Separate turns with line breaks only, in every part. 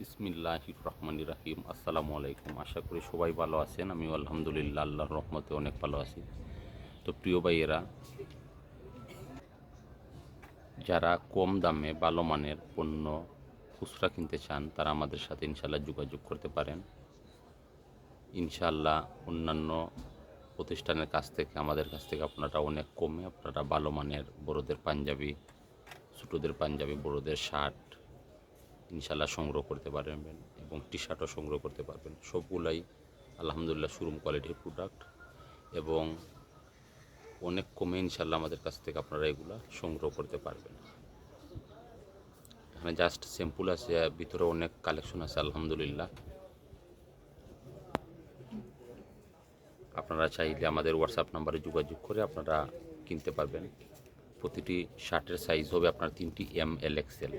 বিসমিল্লাহ রহমান রাহিম আসসালামু আলাইকুম। আশা করি সবাই ভালো আছেন। আমিও আলহামদুলিল্লাহ, আল্লাহর রহমতে অনেক ভালো আছি। তো প্রিয় ভাইয়েরা, যারা কম দামে ভালো মানের পণ্য, খুচরা কিনতে চান, তারা আমাদের সাথে ইনশাল্লাহ যোগাযোগ করতে পারেন। ইনশাল্লাহ অন্যান্য প্রতিষ্ঠানের কাছ থেকে, আমাদের কাছ থেকে আপনারা অনেক কমে আপনারা ভালো মানের বড়োদের পাঞ্জাবি, ছোটোদের পাঞ্জাবি, বড়োদের শার্ট ইনশাল্লাহ সংগ্রহ করতে পারবেন এবং টি শার্টও সংগ্রহ করতে পারবেন। সবগুলাই আলহামদুলিল্লাহ শোরুম কোয়ালিটির প্রোডাক্ট এবং অনেক কমে ইনশাল্লাহ আমাদের কাছ থেকে আপনারা এগুলা সংগ্রহ করতে পারবেন। এখানে জাস্ট স্যাম্পুল আছে, ভিতরে অনেক কালেকশন আছে, আলহামদুলিল্লাহ। আপনারা চাইলে আমাদের হোয়াটসঅ্যাপ নাম্বারে যোগাযোগ করে আপনারা কিনতে পারবেন। প্রতিটি শার্টের সাইজ হবে আপনার তিনটি এম এল এক্সেল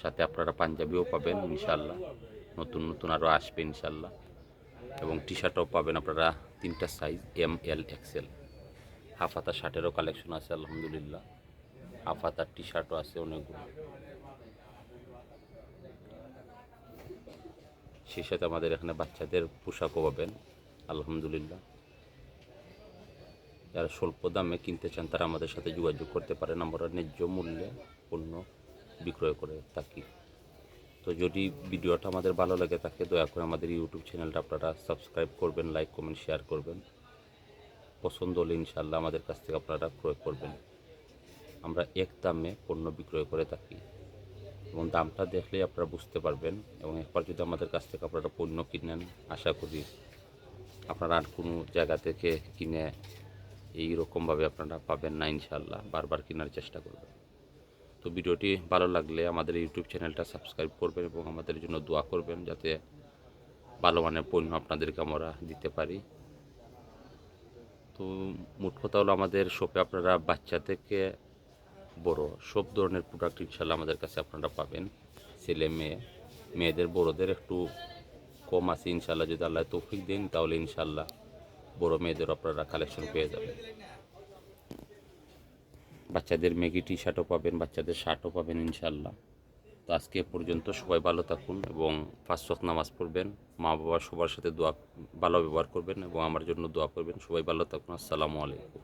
সাথে আপনারা পাঞ্জাবিও পাবেন ইনশাল্লাহ নতুন নতুন আরও আসবে ইনশাল্লাহ এবং টি শার্টও পাবেন আপনারা তিনটা size M L XL half হাতা শার্টেরও কালেকশন আছে, আলহামদুলিল্লাহ। হাফ হাতার টি শার্টও আছে অনেকগুলো। সেই সাথে আমাদের এখানে বাচ্চাদের পোশাকও পাবেন, আলহামদুলিল্লাহ। যারা স্বল্প দামে কিনতে চান, তারা আমাদের সাথে যোগাযোগ করতে পারেন। আমরা ন্যায্য মূল্যে পণ্য বিক্রয় করে থাকি। তো যদি ভিডিওটা আমাদের ভালো লাগে থাকে, দয়া করে আমাদের ইউটিউব চ্যানেলটা আপনারা সাবস্ক্রাইব করবেন, লাইক, কমেন্ট, শেয়ার করবেন। পছন্দ হলে ইনশাল্লাহ আমাদের কাছ থেকে আপনারা ক্রয় করবেন। আমরা এক দামে পণ্য বিক্রয় করে থাকি এবং দামটা দেখলেই আপনারা বুঝতে পারবেন এবং একবার যদি আমাদের কাছ থেকে আপনারা পণ্য কিনেন, আশা করি আপনারা আর কোনো জায়গা থেকে কিনে এই রকমভাবে আপনারা পাবেন না ইনশাল্লাহ বারবার কেনার চেষ্টা করবেন। তো ভিডিওটি ভালো লাগলে আমাদের ইউটিউব চ্যানেলটা সাবস্ক্রাইব করবেন এবং আমাদের জন্য দোয়া করবেন যাতে ভালো মানের পণ্য আপনাদেরকে আমরা দিতে পারি। তো মোট কথা হলো আমাদের শপে আপনারা বাচ্চা থেকে বড় সব ধরনের প্রোডাক্ট ইনশাল্লাহ আমাদের কাছে আপনারা পাবেন। ছেলে, মেয়ে, মেয়েদের, বড়দের একটু কম আছে ইনশাল্লাহ যদি আল্লাহ তৌফিক দেন তাহলে ইনশাল্লাহ বড় মেয়েদের আপনারা কালেকশন পেয়ে যাবেন। বাচ্চাদের মেগি টি শার্টও পাবেন, বাচ্চাদের শার্টও পাবেন ইনশাল্লাহ তো আজকে পর্যন্ত সবাই ভালো থাকুন এবং ফার্স্ট ওয়াক নামাজ পড়বেন। মা বাবা সবার সাথে দোয়া, ভালো ব্যবহার করবেন এবং আমার জন্য দোয়া করবেন। সবাই ভালো থাকুন, আসসালামু আলাইকুম।